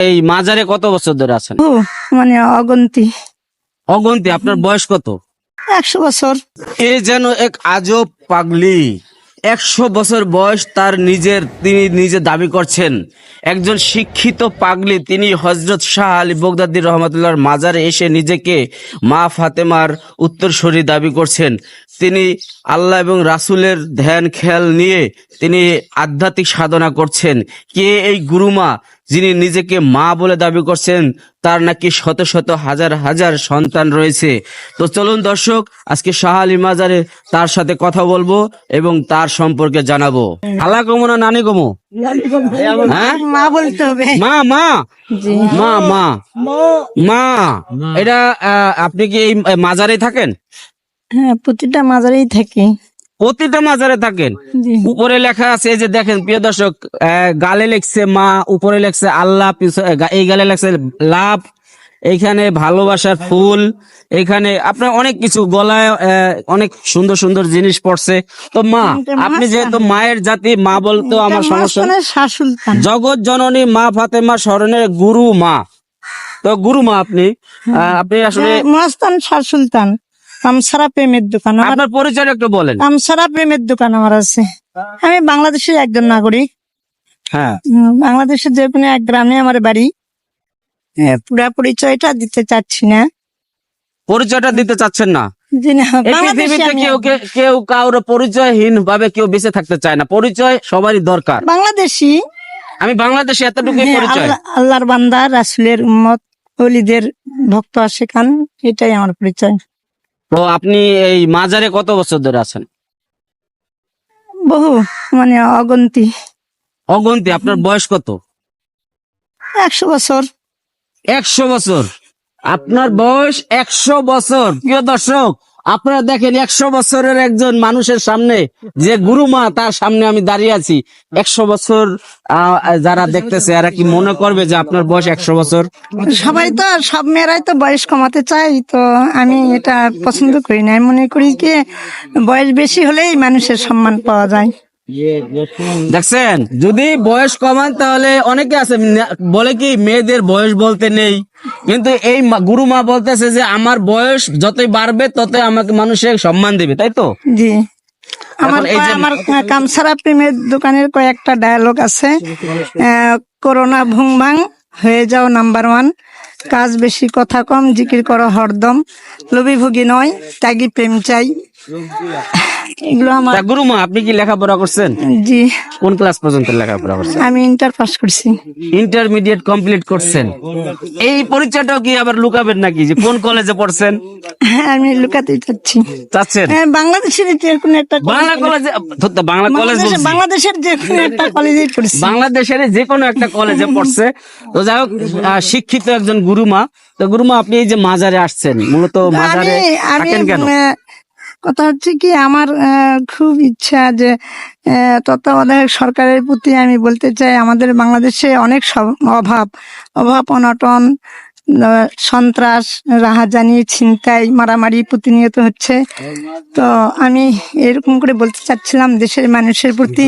এই মাজারে কত বছর ধরে আছেন? ও মানে অগন্তি। অগন্তি আপনার বয়স কত? একশো বছর। এ যেন এক আজব পাগলি। একশো বছর বয়স তার নিজের তিনি নিজে দাবি করছেন। একজন শিক্ষিত পাগলি তিনি হজরত শাহ আলী বগদাদি রহমতুল্লাহর মাজারে এসে নিজেকে মা ফাতেমার উত্তরসূরি দাবি করছেন। তিনি আল্লাহ এবং রাসূলের ধ্যান খেয়াল নিয়ে তিনি আধ্যাত্মিক সাধনা করছেন। কে এই গুরুমা যিনি নিজেকে মা বলে দাবি করছেন তার নাকি শত শত হাজার হাজার সন্তান রয়েছে। তো চলুন দর্শক আজকে শাহ আলী মাজারে তার সাথে কথা বলব এবং তার সম্পর্কে জানাব। আলা কমো না নানি কমো হ্যাঁ? মা বলতে হবে। মা মা? মা মা? মা। এটা আহ, আপনি কি এই মাজারে থাকেন? হ্যাঁ প্রতিটা মাজারেই থাকি। প্রতিটা মাজারে থাকেন? উপরে লেখা আছে এই যে দেখেন প্রিয় দর্শক গালে লেখছে মা উপরে লেখছে আল্লাহ এই গালে লেখছে লাভ এইখানে ভালোবাসার ফুল এখানে আপনার অনেক কিছু গলায় অনেক সুন্দর সুন্দর জিনিস পড়ছে। তো মা আপনি যেহেতু মায়ের জাতি মা বলতো আমার সমস্যা জগৎ জননী মা ফাতেমা স্মরণের গুরু মা। তো গুরু মা আপনি। আহ, আপনি আসলে মস্তান শাহ সুলতান। কামসারা প্রেমের দোকান আপনার পরিচয় একটু বলেন। কামসারা প্রেমের দোকান আমার আছে। আমি বাংলাদেশের একজন নাগরিক। হ্যাঁ। বাংলাদেশের যে কোনো এক গ্রামে আমার বাড়ি। হ্যাঁ, পুরা পরিচয়টা দিতে চাচ্ছি না। পরিচয়টা দিতে চাচ্ছেন না? কেউ কারোর পরিচয়হীন ভাবে কেউ বেঁচে থাকতে চায় না। পরিচয় সবারই দরকার। বাংলাদেশি আমি বাংলাদেশে এতটুকুই হ্যাঁ, পরিচয়। আল্লাহর বান্দা রাসুলের উম্মত অলিদের ভক্ত আসে আশেখান এটাই আমার পরিচয়। তো আপনি এই মাজারে কত বছর ধরে আছেন? বহু মানে অগন্তি। অগন্তি আপনার বয়স কত? একশো বছর। একশো বছর। আপনার বয়স একশো বছর। প্রিয় দর্শক আপনারা দেখেন একশো বছরের একজন মানুষের সামনে যে গুরুমা, তার সামনে আমি দাঁড়িয়ে আছি। একশো বছর যারা দেখতেছে, এরা কি মনে করবে যে আপনার বয়স একশো বছর? সবাই তো, সব মেয়েরাই তো বয়স কমাতে চাই তো আমি এটা পছন্দ করি না। আমি মনে করি কি বয়স বেশি হলেই মানুষের সম্মান পাওয়া যায়। দেখছেন? যদি বয়স কমান তাহলে অনেকে আছে বলে কি মেয়েদের বয়স বলতে নেই। কিন্তু এই গুরু মা- বলতেছে যে আমার বয়স যতই বাড়বে ততই আমাকে মানুষের সম্মান দেবে। তাই তো? জি। আমার আমার কামসারা প্রেমের দোকানের কয়েকটা ডায়ালগ আছে। করোনা ভুং ভাং হয়ে যাও নাম্বার ওয়ান কাজ বেশি কথা কম জিকির করো হরদম। লোভী ভুগি নয় ত্যাগী প্রেম চাই। এগুলো আমার তা গুরুমা আপনি কি লেখাপড়া করছেন? জি। কোন ক্লাস পর্যন্ত লেখাপড়া করছেন? আমি ইন্টার পাস করছি। ইন্টারমিডিয়েট কমপ্লিট করছেন। এই পরিচয়টাও কি আবার লুকাবেন নাকি যে কোন কলেজে পড়ছেন? হ্যাঁ আমি লুকাতে চাচ্ছি চাচ্ছেন হ্যাঁ, বাংলাদেশের যে কোনো একটা বাংলা কলেজে বাংলা কলেজ বাংলাদেশের যে কোনো একটা কলেজে পড়ছি। বাংলাদেশের যে কোনো একটা কলেজে পড়ছে। তো যাই হোক শিক্ষিত একজন গুরুমা। তো গুরুমা আপনি এই যে মাজারে আসছেন মূলত মাজারে থাকেন কেন? কথা হচ্ছে কি, আমার খুব ইচ্ছা যে তত্ত্বাবধায়ক সরকারের প্রতি আমি বলতে চাই, আমাদের বাংলাদেশে অনেক অভাব। অভাব, অনটন সন্ত্রাস, রাহাজানি, ছিনতাই, মারামারি প্রতিনিয়ত হচ্ছে। তো আমি এরকম করে বলতে চাচ্ছিলাম দেশের মানুষের প্রতি।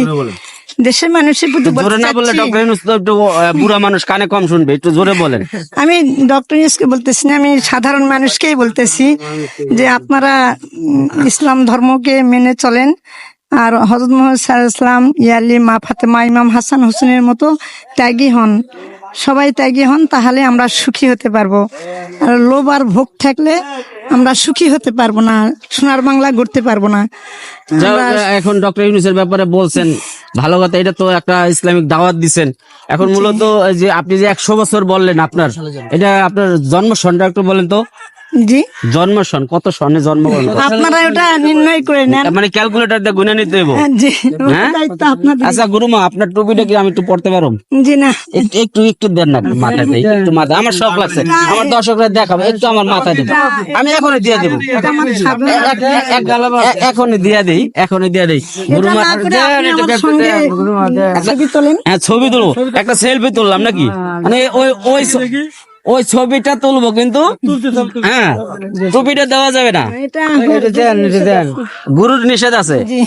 দেশের মানুষের প্রতি জোরে না বললে ডক্টর ইউনুস তো একটু বুড়া মানুষ কানে কম শুনবে একটু জোরে বলেন। আমি ডক্টর ইউসকে বলতেছি না আমি সাধারণ মানুষকেই বলতেছি যে আপনারা ইসলাম ধর্মকে মেনে চলেন। আর হজরত মোহাম্মদ সাল্লাম ইয়ালি মা ফাতেমা ইমাম হাসান হোসেনের মতো ত্যাগী হন। সবাই ত্যাগী হন তাহলে আমরা সুখী হতে পারব। আর লোভ আর ভোগ থাকলে আমরা সুখী হতে পারব না সোনার বাংলা গড়তে পারব না। এখন ডক্টর ইউনুসের ব্যাপারে বলছেন ভালো কথা এটা তো একটা ইসলামিক দাওয়াত দিচ্ছেন এখন মূলত এই যে আপনি যে একশো বছর বললেন আপনার এটা আপনার জন্ম সনটা একটু বলেন তো। জি। জন্ম সন কত সনে জন্মগ্রহণ আপনারা ওটা নির্ণয় করে নেন। মানে ক্যালকুলেটর দিয়ে গুনে নিতে দেবো জি। হ্যাঁ? আচ্ছা গুরুমা আপনার টুপিটা কি আমি একটু পড়তে পারো জি না। একটু একটু একটু দেন না একটু মাথাতে একটু মাথা আমার শখ লাগছে। আমার দর্শকরা দেখাবো একটু আমার মাথায় দেবো আমি এখনই দিয়ে দেবো। এখনই দিয়ে দিই এখনই দিয়ে দিই। গুরুমা। ছবি তোলেন। হ্যাঁ ছবি তুলবো। একটা সেলফি তুললাম নাকি? মানে ওই ওই ওই ছবিটা তুলবো কিন্তু। হ্যাঁ ছবিটা দেওয়া যাবে না। গুরুর নিষেধ আছে। জি।